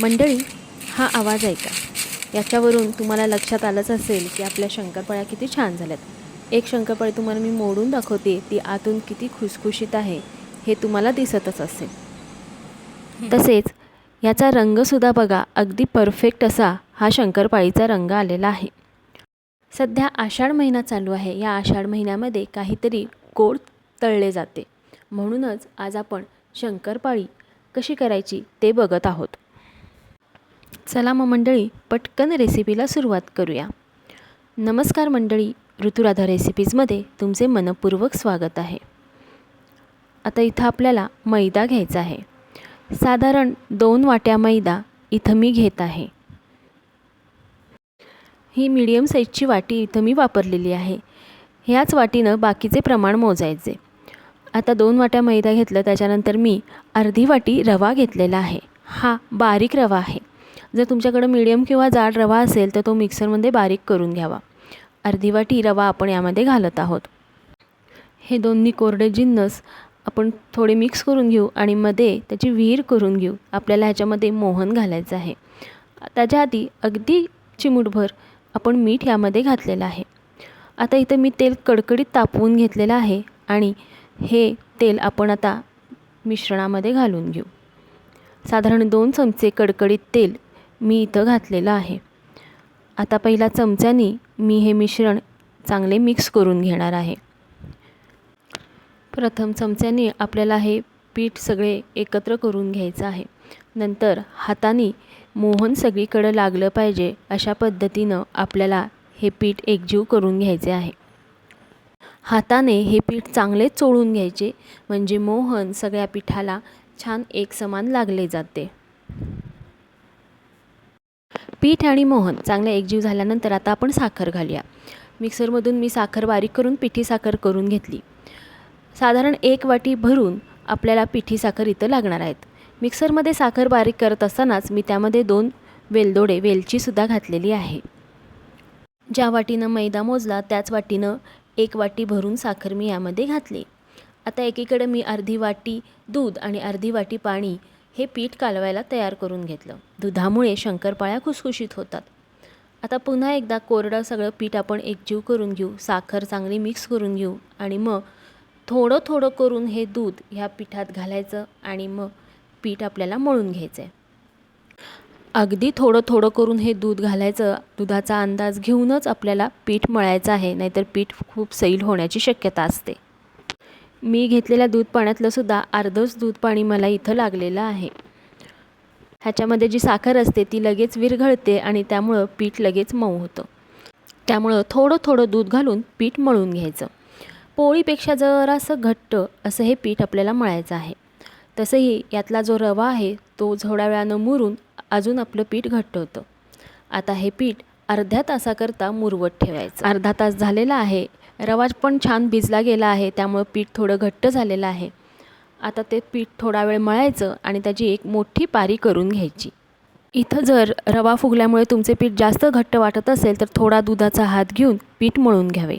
मंडळी हा आवाज ऐका. याच्यावरून तुम्हाला लक्षात आलंच असेल की आपल्या शंकरपाळ्या किती छान झाल्यात. एक शंकरपाळी तुम्हाला मी मोडून दाखवते ती आतून किती खुसखुशीत आहे हे तुम्हाला दिसतच असेल. तसेच याचा रंगसुद्धा बघा अगदी परफेक्ट असा हा शंकरपाळीचा रंग आलेला आहे. सध्या आषाढ महिना चालू आहे. या आषाढ महिन्यामध्ये काहीतरी गोड तळले जाते. म्हणूनच आज आपण शंकरपाळी कशी करायची ते बघत आहोत. चला मग मंडळी पटकन रेसिपीला सुरुवात करूया. नमस्कार मंडळी ऋतुराधा रेसिपीजमध्ये तुमचे मनपूर्वक स्वागत आहे. आता इथं आपल्याला मैदा घ्यायचा आहे. साधारण दोन वाट्या मैदा इथं मी घेत आहे. ही मीडियम साईजची वाटी इथं मी वापरलेली आहे. ह्याच वाटीनं बाकीचे प्रमाण मोजायचे. आता दोन वाट्या मैदा घेतलं त्याच्यानंतर मी अर्धी वाटी रवा घेतलेला आहे. हा बारीक रवा आहे. जर तुमच्याकडं मिडियम किंवा जाड रवा असेल तर तो मिक्सरमध्ये बारीक करून घ्यावा. अर्धी वाटी रवा आपण यामध्ये घालत आहोत. हे दोन्ही कोरडे जिन्नस आपण थोडे मिक्स करून घेऊ आणि मध्ये त्याची विहीर करून घेऊ. आपल्याला ह्याच्यामध्ये मोहन घालायचं आहे. त्याच्या आधी अगदी चिमूटभर आपण मीठ यामध्ये घातलेलं आहे. आता इथं मी तेल कडकडीत तापवून घेतलेलं आहे आणि हे तेल आपण आता मिश्रणामध्ये घालून घेऊ. साधारण दोन चमचे कडकडीत तेल मी इथं घातलेलं आहे. आता पहिला चमच्यानी मी हे मिश्रण चांगले मिक्स करून घेणार आहे. प्रथम चमच्याने आपल्याला हे पीठ सगळे एकत्र करून घ्यायचं आहे. नंतर हाताने मोहन सगळीकडं लागलं पाहिजे अशा पद्धतीनं आपल्याला हे पीठ एकजीव करून घ्यायचे आहे. हाताने हे पीठ चांगले चोळून घ्यायचे म्हणजे मोहन सगळ्या पिठाला छान एकसमान लागले जाते. पीठ आणि मोहन चांगले एकजीव झाल्यानंतर आता आपण साखर घालूया. मिक्सरमधून मी साखर बारीक करून पिठी साखर करून घेतली. साधारण एक वाटी भरून आपल्याला पिठी साखर इथं लागणार आहेत. मिक्सरमध्ये साखर बारीक करत असतानाच मी त्यामध्ये दोन वेलदोडे वेलचीसुद्धा घातलेली आहे. ज्या वाटीनं मैदा मोजला त्याच वाटीनं एक वाटी भरून साखर मी यामध्ये घातली. आता एकीकडे मी अर्धी वाटी दूध आणि अर्धी वाटी पाणी हे पीठ कालवायला तयार करून घेतलं. दुधामुळे शंकरपाळ्या खुसखुशीत होतात. आता पुन्हा एकदा कोरडं सगळं पीठ आपण एकजीव करून घेऊ साखर चांगली मिक्स करून घेऊ आणि मग थोडं थोडं करून हे दूध ह्या पिठात घालायचं आणि मग पीठ आपल्याला मळून घ्यायचं आहे अगदी थोडं थोडं करून हे दूध घालायचं दुधाचा अंदाज घेऊनच आपल्याला पीठ मळायचं आहे नाहीतर पीठ खूप सैल होण्याची शक्यता असते. मी घेतलेल्या दूध पाण्यातलंसुद्धा अर्धंच दूध पाणी मला इथं लागलेलं आहे. ह्याच्यामध्ये जी साखर असते ती लगेच विरघळते आणि त्यामुळं पीठ लगेच मऊ होतं. त्यामुळं थोडं थोडं दूध घालून पीठ मळून घ्यायचं. पोळीपेक्षा जरासं घट्ट असं हे पीठ आपल्याला मळायचं आहे. तसंही यातला जो रवा आहे तो थोड्या वेळानं मुरून अजून आपलं पीठ घट्ट होतं. आता हे पीठ अर्ध्या तासाकरता मुरवत ठेवायचं. अर्धा तास झालेला आहे रवा पण छान भिजला गेला आहे त्यामुळं पीठ थोडं घट्ट झालेलं आहे. आता ते पीठ थोडा वेळ मळायचं आणि त्याची एक मोठी पारी करून घ्यायची. इथं जर रवा फुगल्यामुळे तुमचे पीठ जास्त घट्ट वाटत असेल तर थोडा दुधाचा हात घेऊन पीठ मळून घ्यावे.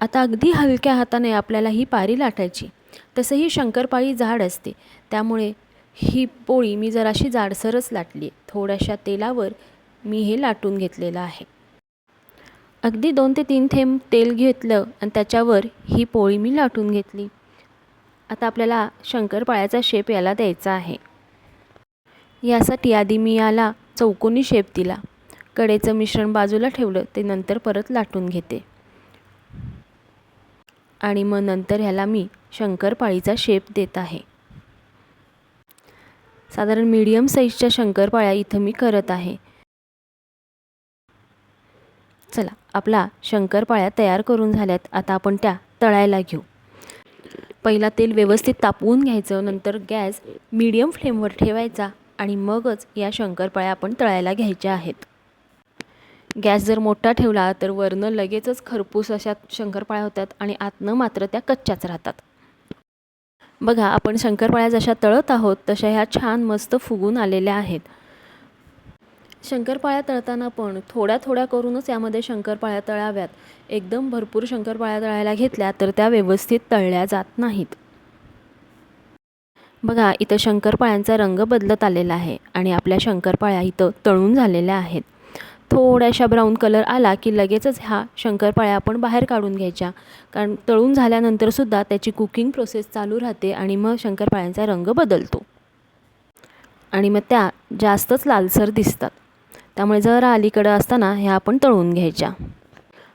आता अगदी हलक्या हाताने आपल्याला ही पारी लाटायची. तसं ही शंकरपाळी जाड असते. त्यामुळे ही पोळी मी जराशी जाडसरच लाटली थोड्याशा तेलावर मी हे लाटून घेतलेलं आहे. अगदी दोन ते तीन थेंब तेल घेतलं आणि त्याच्यावर ही पोळी मी लाटून घेतली. आता आपल्याला शंकरपाळ्याचा शेप याला द्यायचा आहे. यासाठी आधी मी याला चौकोनी शेप दिला. कडेचं मिश्रण बाजूला ठेवलं ते नंतर परत लाटून घेते. आणि मग नंतर ह्याला मी शंकरपाळीचा शेप देत आहे. साधारण मीडियम साईजच्या शंकरपाळ्या इथं मी करत आहे. चला आपला शंकरपाळ्या तयार करून झाल्यात आता आपण त्या तळायला घेऊ. पहिला तेल व्यवस्थित तापवून घ्यायचं नंतर गॅस मीडियम फ्लेमवर ठेवायचा आणि मगच या शंकरपाळ्या आपण तळायला घ्यायच्या आहेत. गॅस जर मोठा ठेवला तर वरनं लगेचच खरपूस अशा शंकरपाळ्या होतात आणि आतनं मात्र त्या कच्च्याच राहतात. बघा आपण शंकरपाळ्या जशा तळत आहोत तशा ह्या छान मस्त फुगून आलेल्या आहेत. शंकरपाळ्या तळताना पण थोड्या थोड्या करूनच यामध्ये शंकरपाळ्या तळाव्यात. एकदम भरपूर शंकरपाळ्या तळायला घेतल्या तर त्या व्यवस्थित तळल्या जात नाहीत. बघा इथं शंकरपाळ्यांचा रंग बदलत आलेला आहे आणि आपल्या शंकरपाळ्या इथं तळून झालेल्या आहेत. थोड्याशा ब्राऊन कलर आला की लगेचच ह्या शंकरपाळ्या आपण बाहेर काढून घ्यायच्या. कारण तळून झाल्यानंतरसुद्धा त्याची कुकिंग प्रोसेस चालू राहते आणि मग शंकरपाळ्यांचा रंग बदलतो. आणि मग त्या जास्तच लालसर दिसतात. त्यामुळे जरा अलीकडं असताना ह्या आपण तळून घ्यायच्या.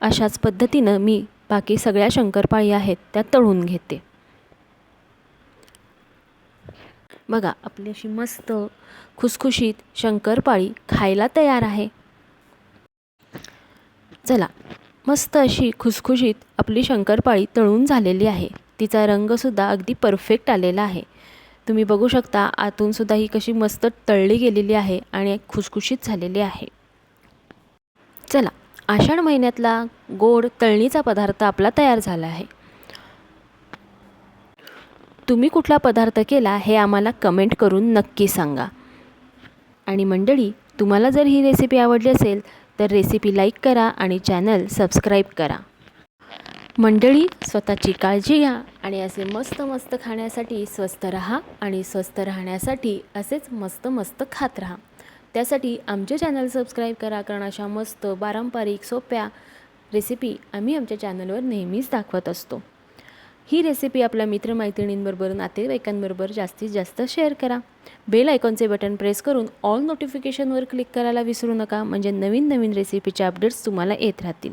अशाच पद्धतीनं मी बाकी सगळ्या शंकरपाळी आहेत त्या तळून घेते. बघा आपली अशी मस्त खुसखुशीत शंकरपाळी खायला तयार आहे. चला मस्त अशी खुसखुशीत आपली शंकरपाळी तळून झालेली आहे. तिचा रंगसुद्धा अगदी परफेक्ट आलेला आहे. तुम्ही बघू शकता आतूनसुद्धा ही कशी मस्त तळली गेलेली आहे आणि खुसखुशीत झालेली आहे. चला आषाढ महिन्यातला गोड तळणीचा पदार्थ आपला तयार झाला आहे. तुम्ही कुठला पदार्थ केला हे आम्हाला कमेंट करून नक्की सांगा. आणि मंडळी तुम्हाला जर ही रेसिपी आवडली असेल तर रेसिपी लाईक करा आणि चॅनल सबस्क्राईब करा. मंडळी स्वतःची काळजी घ्या आणि असे मस्त मस्त खाण्यासाठी स्वस्त राहा आणि स्वस्त राहण्यासाठी असेच मस्त मस्त खात राहा. त्यासाठी आमचे चॅनल सबस्क्राईब करा कारण अशा मस्त पारंपरिक सोप्या रेसिपी आम्ही आमच्या चॅनलवर नेहमीच दाखवत असतो. ही रेसिपी आपल्या मित्रमैत्रिणींबरोबर नातेवाईकांबरोबर जास्तीत जास्त शेअर करा. बेल आयकॉनचे बटन प्रेस करून ऑल नोटिफिकेशनवर क्लिक करायला विसरू नका म्हणजे नवीन नवीन रेसिपीचे अपडेट्स तुम्हाला येत राहतील.